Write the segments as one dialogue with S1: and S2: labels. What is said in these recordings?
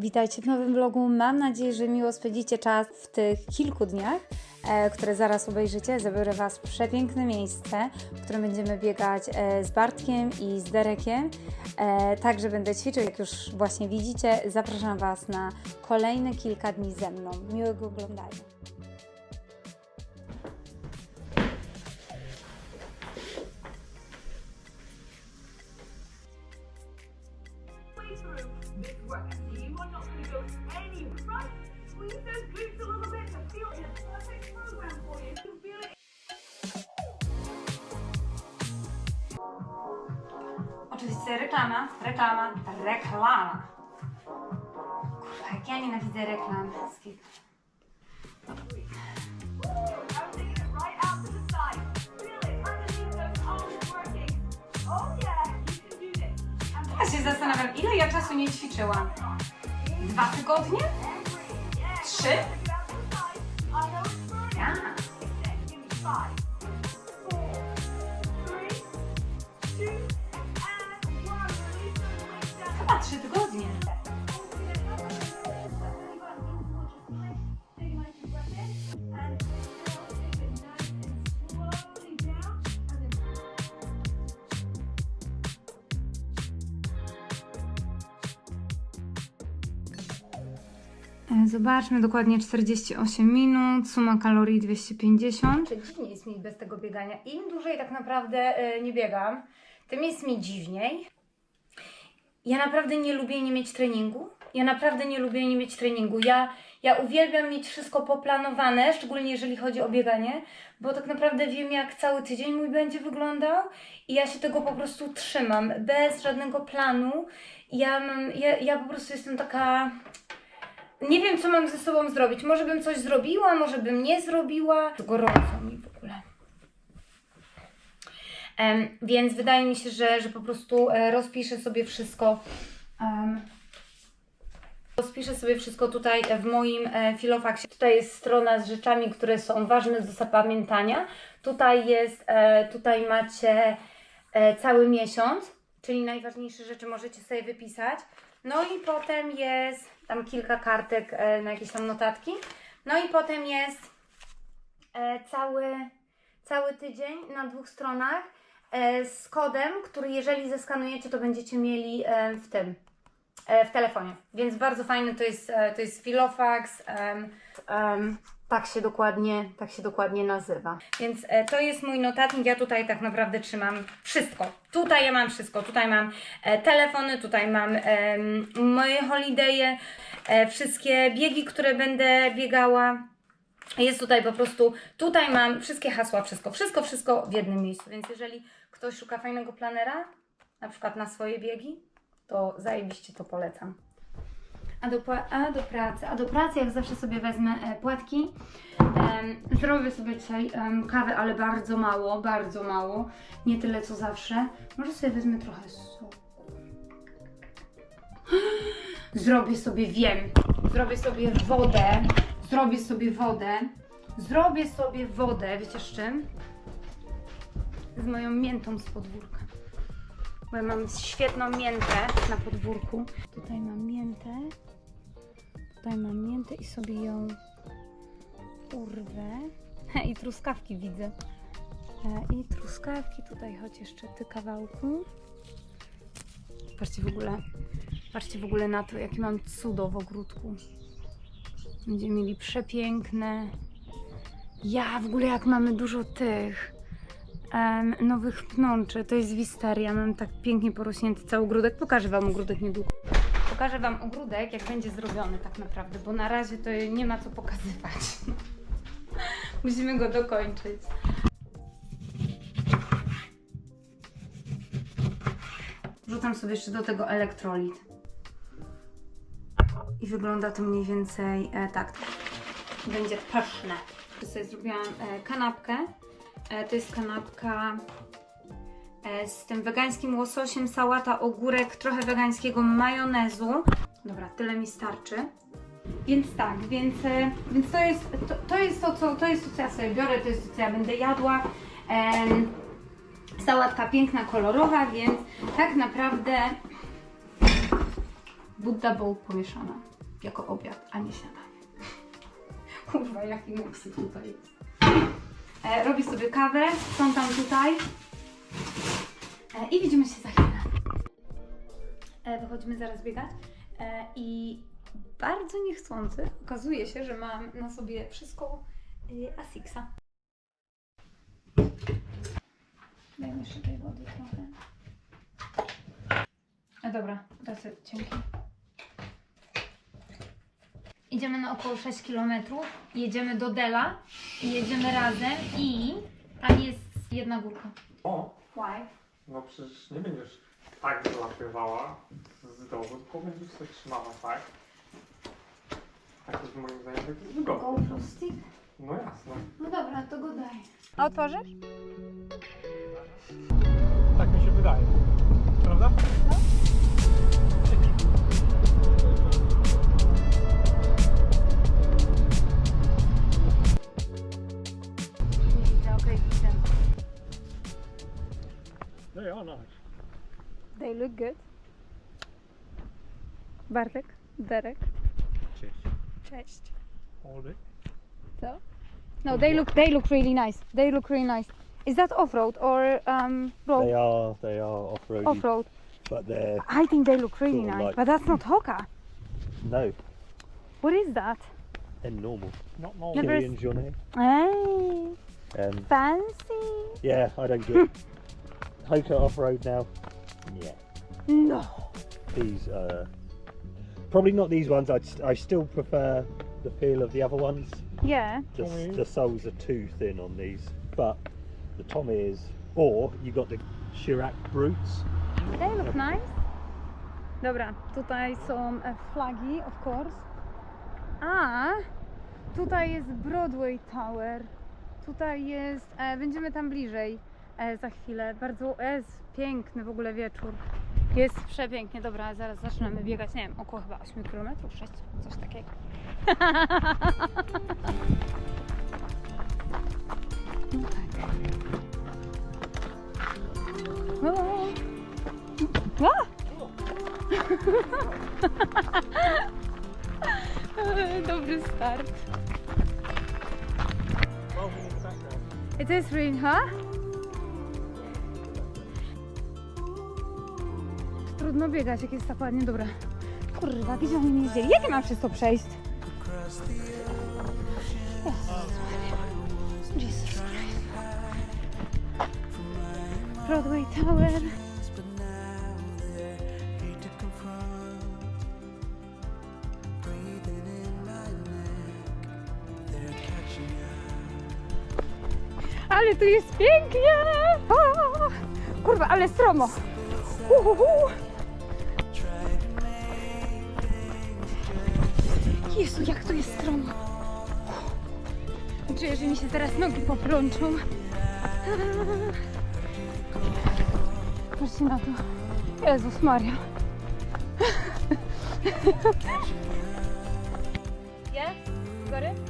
S1: Witajcie w nowym vlogu. Mam nadzieję, że miło spędzicie czas w tych kilku dniach, e, które zaraz obejrzycie. Zabiorę Was w przepiękne miejsce, w którym będziemy biegać e, z Bartkiem i z Derekiem. E, także będę ćwiczył, jak już właśnie widzicie. Zapraszam Was na kolejne kilka dni ze mną. Miłego oglądania. Oczywiście reklama, reklama, reklama. Kurwa, jak ja nienawidzę reklam.
S2: And
S1: Ja się zastanawiam, ile ja czasu nie ćwiczyłam? Dwa tygodnie? Trzy?
S2: take
S1: Zobaczmy, dokładnie 48 minut, suma kalorii 250. Dziwnie jest mi bez tego biegania. Im dłużej tak naprawdę e, nie biegam, tym jest mi dziwniej. Ja naprawdę nie lubię nie mieć treningu. Ja naprawdę nie lubię nie mieć treningu. Ja, ja uwielbiam mieć wszystko poplanowane, szczególnie jeżeli chodzi o bieganie, bo tak naprawdę wiem, jak cały tydzień mój będzie wyglądał i ja się tego po prostu trzymam, bez żadnego planu. Ja, mam, ja, ja po prostu jestem taka. Nie wiem, co mam ze sobą zrobić. Może bym coś zrobiła, może bym nie zrobiła. Gorąco mi w ogóle. Em, więc wydaje mi się, że, że po prostu e, rozpiszę sobie wszystko. rozpiszę sobie wszystko tutaj w moim e, filofaksie. Tutaj jest strona z rzeczami, które są ważne do zapamiętania. Tutaj jest, e, tutaj macie e, cały miesiąc, czyli najważniejsze rzeczy możecie sobie wypisać. No i potem jest tam kilka kartek e, na jakieś tam notatki. No i potem jest e, cały, cały tydzień na dwóch stronach e, z kodem, który jeżeli zeskanujecie, to będziecie mieli w tym, w telefonie. Więc bardzo fajny to jest, to jest Filofax. em, em, tak się dokładnie, tak się dokładnie nazywa. Więc e, to jest mój notatnik. Ja tutaj tak naprawdę trzymam wszystko. Tutaj ja mam wszystko. Tutaj mam e, telefony, tutaj mam em, moje holidaye, e, wszystkie biegi, które będę biegała. Jest tutaj po prostu, tutaj mam wszystkie hasła, wszystko, wszystko, wszystko w jednym miejscu. Więc jeżeli ktoś szuka fajnego planera, na przykład na swoje biegi, to zajebiście to polecam. A do, a do pracy, a do pracy jak zawsze sobie wezmę e, płatki. Em, zrobię sobie dzisiaj em, kawę, ale bardzo mało, bardzo mało. Nie tyle co zawsze. Może sobie wezmę trochę soku. Zrobię sobie, wiem, zrobię sobie wodę, zrobię sobie wodę, zrobię sobie wodę, wiecie z czym? Z moją miętą z podwórka. Bo ja mam świetną miętę na podwórku. Tutaj mam miętę, tutaj mam miętę i sobie ją urwę. I truskawki widzę. E, I truskawki, tutaj choć jeszcze ty kawałku. Patrzcie w ogóle, patrzcie w ogóle na to, jakie mam cudo w ogródku. Będziemy mieli przepiękne. Ja w ogóle jak mamy dużo tych em, nowych pnączy, to jest wisteria. Mam tak pięknie porośnięty cały ogródek. Pokażę Wam ogródek niedługo. Pokażę Wam ogródek, jak będzie zrobiony tak naprawdę, bo na razie to nie ma co pokazywać. Musimy go dokończyć. Rzucam sobie jeszcze do tego elektrolit. I wygląda to mniej więcej e, tak. Będzie pyszne. Tu sobie zrobiłam e, kanapkę. E, to jest kanapka z tym wegańskim łososiem, sałata, ogórek, trochę wegańskiego majonezu. Dobra, tyle mi starczy. Więc tak, więc, e, więc to, jest, to, to jest to, co, to jest to, co ja sobie biorę, to jest to, co ja będę jadła. Em, sałatka piękna, kolorowa, więc tak naprawdę Buddha bowl pomieszana jako obiad, a nie śniadanie. Kurwa, jaki mopsy tutaj jest. E, robię sobie kawę, sprzątam tutaj e, i widzimy się za chwilę. E, wychodzimy zaraz biegać e, i bardzo niechcący okazuje się, że mam na sobie wszystko e, Asixa. Daj mi jeszcze tej wody trochę. E, dobra, dosyć cienki. Idziemy na około 6 km, jedziemy do Dela jedziemy razem i tam jest jedna górka.
S3: O,
S1: Why?
S3: No przecież nie będziesz tak złapywała z dołu, tylko będziesz się trzymała tak. Tak jest moim zdaniem tak jest.
S1: GoPro stick?
S3: No jasne.
S1: No dobra, to go daj. A otworzysz?
S3: Tak mi się wydaje. Prawda?
S1: Widzę,
S3: They are nice.
S1: They look good. Bartek, Derek,
S3: Cześć.
S1: cześć.
S3: Oldy.
S1: Co? No, they look they look really nice. They look really nice. Is that off-road or um, road?
S4: They are they are off road,
S1: Off-road.
S4: but they're
S1: I think they look really
S4: Sort of
S1: nice,
S4: like-
S1: but that's not Hoka.
S4: no,
S1: What is that?
S4: they're normal.
S3: Not normal.
S1: Never-
S4: Killian Johnny.
S1: Hey,
S4: Um,
S1: fancy.
S4: yeah, I don't get Hoka off road now. Yeah,
S1: No.
S4: these uh, probably not these ones. I I still prefer the feel of the other ones.
S1: Yeah.
S4: The,
S3: Tommy.
S4: the soles are too thin on these, but the Tommy is. Or you got the Chirac Brutes.
S1: They look nice. Dobra, tutaj są flagi, of course. A tutaj jest Broadway Tower. Tutaj jest. E, będziemy tam bliżej za chwilę. Bardzo jest piękny w ogóle wieczór. Jest przepięknie. Dobra, zaraz zaczynamy biegać. Nie wiem, około chyba 8 km, 6, coś takiego. No tak. O! A! Dobry start. It is rain, huh? Trudno biegać, jak jest tak ładnie. Dobra. Kurwa, gdzie oni mnie wzięli? Jak ja mam to przejść? Broadway Tower. Ale tu jest pięknie! Kurwa, ale stromo! Uhuhu. Jezu, jak tu jest stromo! Czuję, że mi się zaraz nogi poplączą. Patrzcie na to. Jezus Maria. Yeah? Got it?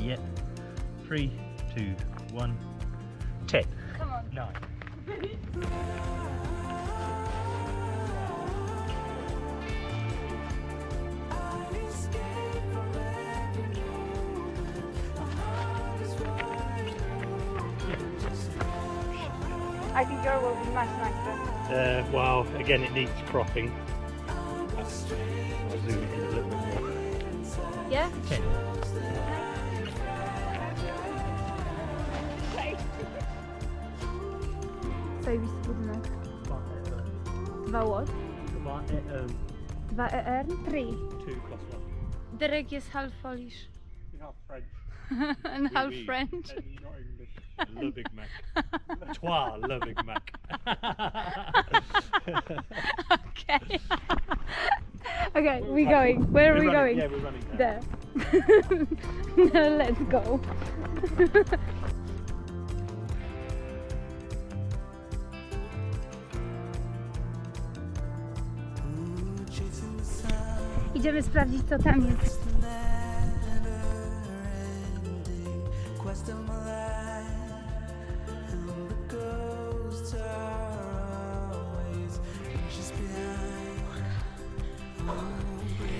S4: Yeah. Three, two, one, ten.
S1: Come on.
S4: Nine.
S1: I think your will be much nicer.
S4: Uh, well, again, it needs cropping. I'll zoom it in a little bit more.
S1: Yeah?
S4: Ten.
S1: Zajebisty budynek. Dwa what?
S4: Um,
S1: Dwa ER? Three.
S4: two plus one.
S1: Derek jest half Polish
S3: Half French.
S1: and half
S4: oui.
S1: French.
S3: And.
S4: Le Big Mac. Toi, le Big Mac.
S1: okay. okay, We're going. Where are we
S4: We're running-
S1: going?
S4: Yeah, we're running now.
S1: There. Let's go. Idziemy sprawdzić, co tam jest.
S5: quest of my life,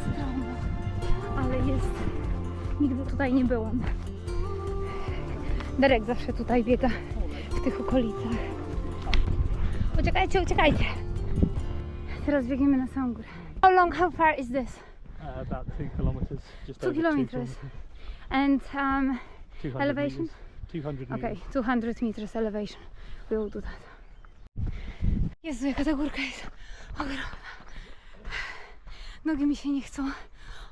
S1: Ale stromo, ale jest. Nigdy tutaj nie byłam. Derek zawsze tutaj biega w tych okolicach. Uciekajcie, uciekajcie. Teraz biegniemy na samą górę. How long, how far is this?
S4: Uh, about two kilometres, just
S1: Two.
S4: Two,
S1: And um,
S4: 200
S1: Elevation?
S4: meters. 200
S1: okay,
S4: meters.
S1: 200 meters elevation. We will do that. Jezu, jaka ta górka jest ogromna. Nogi mi się nie chcą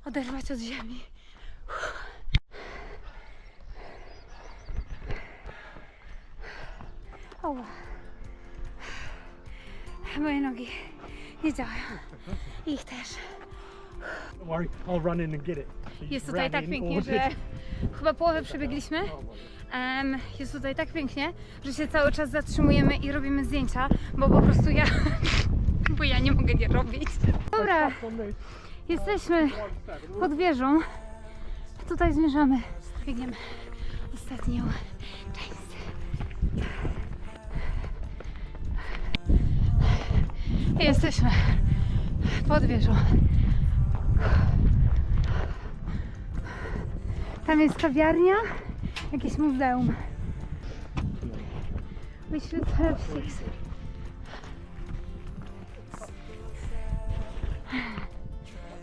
S1: oderwać od ziemi. Oła. Moje nogi nie działają. Ich też.
S4: Worry, I'll run in and get it.
S1: Jest tutaj tak pięknie, że chyba połowę przebiegliśmy. Em, jest tutaj tak pięknie, że się cały czas zatrzymujemy i robimy zdjęcia, bo po prostu ja, bo ja nie mogę nie robić. Dobra, jesteśmy pod wieżą. Tutaj zmierzamy. Biegniemy ostatnią część. Jesteśmy pod wieżą. Tam jest kawiarnia, jakieś muzeum. We should have six.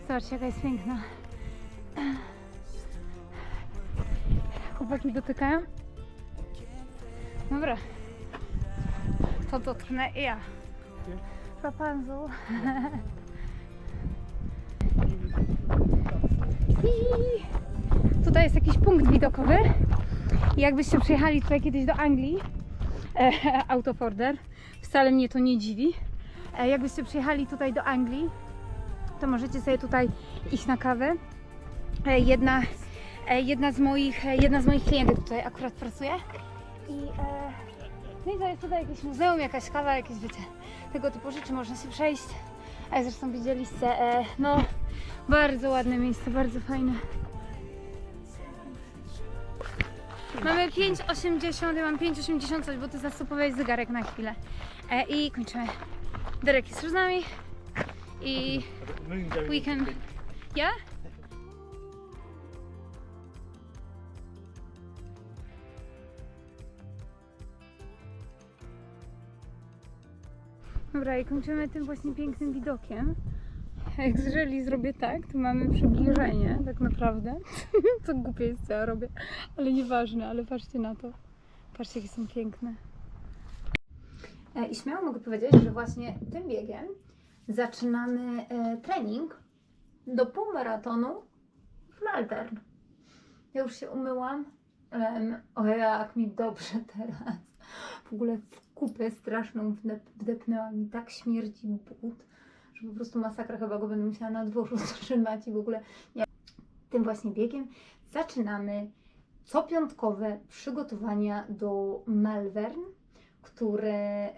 S1: Zobaczcie, jaka jest piękna. Chłopaki dotykają? Dobra. To dotknę i ja. Rapunzel. Tutaj jest jakiś punkt widokowy. Jakbyście przyjechali tutaj kiedyś do Anglii, e, autoforder, wcale mnie to nie dziwi. E, jakbyście przyjechali tutaj do Anglii, to możecie sobie tutaj iść na kawę. E, jedna, e, jedna, z moich, e, jedna z moich klientek tutaj akurat pracuje. I, no i to jest tutaj jakieś muzeum, jakaś kawa, jakieś wiecie, tego typu rzeczy można się przejść. A zresztą widzieliście, no bardzo ładne miejsce, bardzo fajne. Mamy 5,80, ja mam 5,80 coś, bo ty zastopowałeś zegarek na chwilę. I kończymy. Derek jest już z nami. I we can... Yeah? Dobra, i kończymy tym właśnie pięknym widokiem. Jak jeżeli zrobię tak, to mamy przybliżenie, tak naprawdę. Co głupie jest, co ja robię, ale nieważne, ale patrzcie na to. Patrzcie, jakie są piękne. E, I śmiało mogę powiedzieć, że właśnie tym biegiem zaczynamy e, trening do półmaratonu w Maltern. Ja już się umyłam. Um, o jak mi dobrze teraz. W ogóle w kupę straszną wdep- wdepnęła mi tak śmierdzi but, że po prostu masakra chyba go będę musiała na dworzu trzymać i w ogóle nie. Tym właśnie biegiem zaczynamy copiątkowe przygotowania do Malvern, które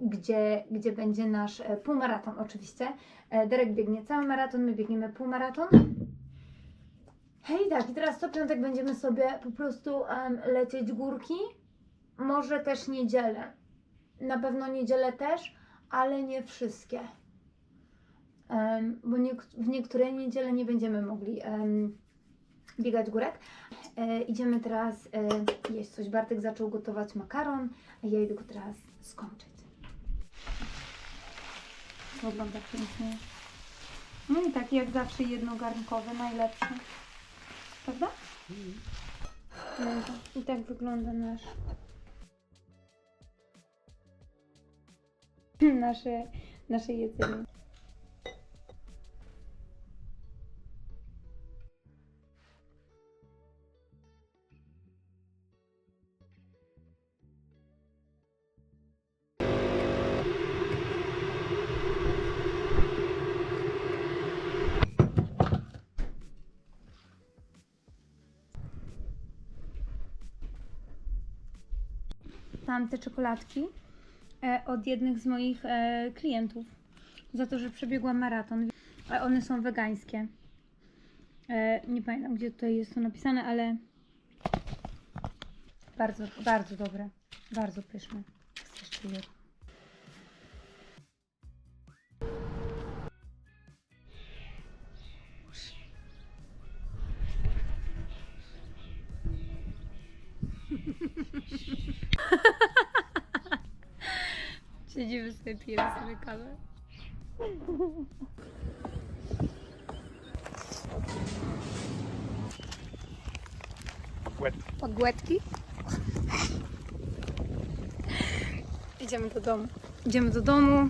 S1: gdzie, gdzie będzie nasz e, półmaraton oczywiście. E, Derek biegnie cały maraton, my biegniemy półmaraton. Hej, tak, i teraz co piątek będziemy sobie po prostu em, lecieć górki. Może też niedzielę. Na pewno niedzielę też, ale nie wszystkie. Em, bo niek- w niektóre niedziele nie będziemy mogli em, biegać górek. E, idziemy teraz e, jeść coś. Bartek zaczął gotować makaron, a ja idę go teraz skończyć. Wygląda pięknie. No i taki jak zawsze jednogarnkowy, najlepszy. Prawda? No, I tak wygląda nasz nasze, nasze jedzenie. Dostałam te czekoladki e, od jednych z moich e, klientów za to, że przebiegłam maraton. A one są wegańskie. E, nie pamiętam, gdzie tutaj jest to napisane, ale bardzo, bardzo dobre. Bardzo pyszne. Jest jeszcze jedno. Sobie, pijemy sobie kawę. Pogłetki. Idziemy do domu. Idziemy do domu.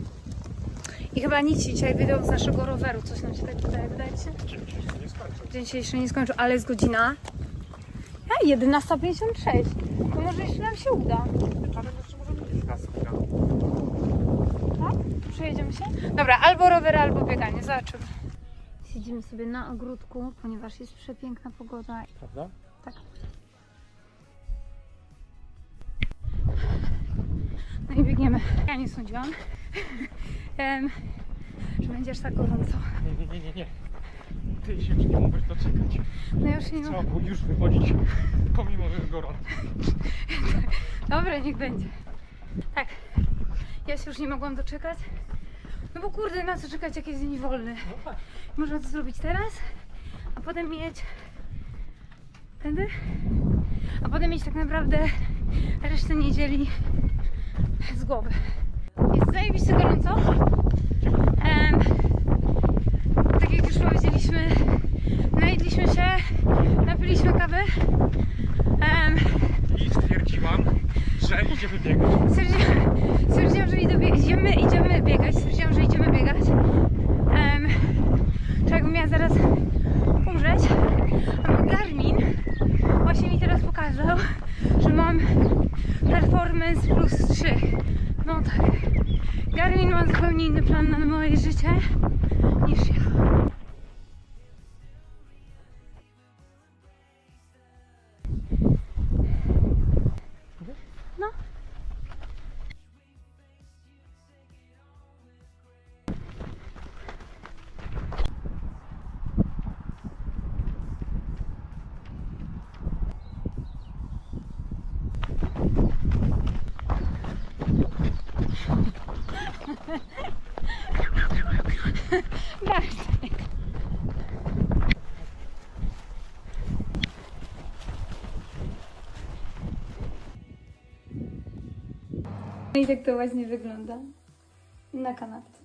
S1: I chyba nic się dzisiaj wydał z naszego roweru. Coś nam się tak wydaje, wydaje się? Dzień się jeszcze nie skończył, ale jest godzina. A, 11.56. To może jeszcze nam się uda.
S3: Ale jeszcze możemy iść na chwilę.
S1: Tak? Przejedziemy się? Dobra, albo rower, albo bieganie. Zobaczymy. Siedzimy sobie na ogródku, ponieważ jest przepiękna pogoda.
S3: Prawda?
S1: Tak. No i biegniemy. Ja nie sądziłam, że będzie aż tak gorąco.
S3: Nie, nie, nie, nie, nie. Ty się już nie mogłeś doczekać.
S1: No już nie
S3: Trzeba było już wychodzić, pomimo, że jest gorąco.
S1: Dobra, niech będzie. Tak. Ja się już nie mogłam doczekać. No bo kurde, na co czekać, jak jest dzień wolny? Można to zrobić teraz, a potem mieć... Tędy? A potem mieć tak naprawdę resztę niedzieli z głowy. Jest zajebiście gorąco. Em, tak jak już powiedzieliśmy, najedliśmy się, napiliśmy kawy. Em,
S3: I stwierdziłam, że idziemy biegać.
S1: Stwierdziłam, że idziemy, idziemy biegać. Stwierdziłam, że idziemy biegać. Um, jakbym miała zaraz umrzeć. A Garmin właśnie mi teraz pokazał, że mam performance plus 3. No tak. Garmin ma zupełnie inny plan na moje życie niż ja. I tak to właśnie wygląda na kanapce.